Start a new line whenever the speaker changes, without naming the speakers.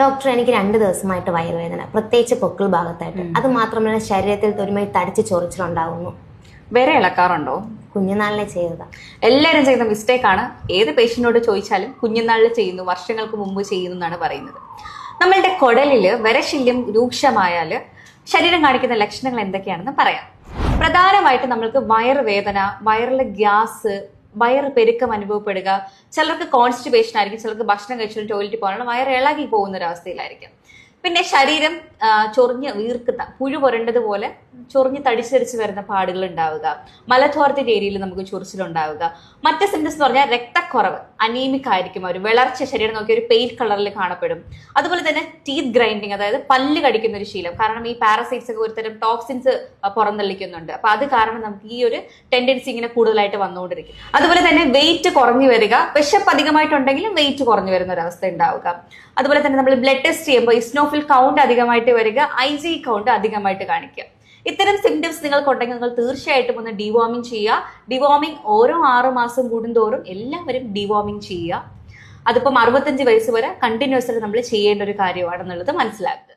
Doctor എനിക്ക് രണ്ട് ദിവസമായിട്ട് വയറുവേദന പ്രത്യേകിച്ച് പൊക്കിൾ ഭാഗത്തായിട്ട്. അത് മാത്രമല്ല ശരീരത്തിൽ തൊരുമായി തടിച്ച് ചൊറിച്ചിലുണ്ടാകുന്നു
വേറെ ഇളക്കാറുണ്ടോ?
കുഞ്ഞുനാളിനെ ചെയ്തതാ.
എല്ലാവരും ചെയ്യുന്ന മിസ്റ്റേക്ക് ആണ്. ഏത് പേഷ്യന്റിനോട് ചോദിച്ചാലും കുഞ്ഞുനാളിൽ ചെയ്യുന്നു വർഷങ്ങൾക്ക് മുമ്പ് ചെയ്യുന്നു എന്നാണ് പറയുന്നത്. നമ്മളുടെ കുടലിൽ വരശല്യം രൂക്ഷമായാൽ ശരീരം കാണിക്കുന്ന ലക്ഷണങ്ങൾ എന്തൊക്കെയാണെന്ന് പറയാം. പ്രധാനമായിട്ട് നമ്മൾക്ക് വയറുവേദന വയറിലെ ഗ്യാസ് വയറ് പെരുക്കം അനുഭവപ്പെടുക ചിലർക്ക് കോൺസ്റ്റിപ്പേഷൻ ആയിരിക്കും ചിലർക്ക് ഭക്ഷണം കഴിച്ചിട്ട് ടോയ്ലറ്റിൽ പോകാനുള്ള വയറ് ഇളകി പോകുന്ന ഒരു അവസ്ഥയിലായിരിക്കും പിന്നെ ശരീരം ചൊറിഞ്ഞ് വീർക്കുന്ന പുഴു പുരണ്ടതുപോലെ ചൊറിഞ്ഞ് തടിച്ചരിച്ച് വരുന്ന പാടുകൾ ഉണ്ടാവുക. മലദ്വാരത്തിന്റെ ഏരിയയിൽ നമുക്ക് ചൊറിച്ചിലുണ്ടാവുക മറ്റ് സിംറ്റംസ് എന്ന് പറഞ്ഞാൽ രക്തക്കുറവ് അനീമിക് ആയിരിക്കും ഒരു വിളർച്ച ശരീരം നോക്കി ഒരു പെയിൽ കളറിൽ കാണപ്പെടും. അതുപോലെ തന്നെ ടീത്ത് ഗ്രൈൻഡിങ് അതായത് പല്ല് കടിക്കുന്ന ഒരു ശീലം. കാരണം ഈ പാരസൈറ്റ്സ് ഒക്കെ ഒരുതരം ടോക്സിൻസ് പുറന്തള്ളിക്കുന്നുണ്ട്. അപ്പൊ അത് കാരണം നമുക്ക് ഈ ഒരു ടെൻഡൻസി ഇങ്ങനെ കൂടുതലായിട്ട് വന്നുകൊണ്ടിരിക്കും. അതുപോലെ തന്നെ വെയിറ്റ് കുറഞ്ഞു വരിക. വിശപ്പ് അധികമായിട്ടുണ്ടെങ്കിലും വെയിറ്റ് കുറഞ്ഞു വരുന്ന ഒരു അവസ്ഥ ഉണ്ടാവുക. അതുപോലെ തന്നെ നമ്മൾ ബ്ലഡ് ടെസ്റ്റ് ചെയ്യുമ്പോൾ ഇസ്നോഫിൽ കൗണ്ട് അധികമായിട്ട് വരിക ഐ ജി കൗണ്ട് അധികമായിട്ട് കാണിക്കുക. ഇത്തരം സിംറ്റംസ് നിങ്ങൾക്കുണ്ടെങ്കിൽ നിങ്ങൾ തീർച്ചയായിട്ടും ഒന്ന് ഡിവോമിങ് ചെയ്യുക. ഡിവോമിങ് ഓരോ ആറു മാസം കൂടുന്തോറും എല്ലാവരും ഡിവോമിങ് ചെയ്യുക. അതിപ്പം അറുപത്തഞ്ച് വയസ്സ് വരെ കണ്ടിന്യൂസ് ആയിട്ട് നമ്മൾ ചെയ്യേണ്ട ഒരു കാര്യമാണെന്നുള്ളത് മനസ്സിലാക്കുക.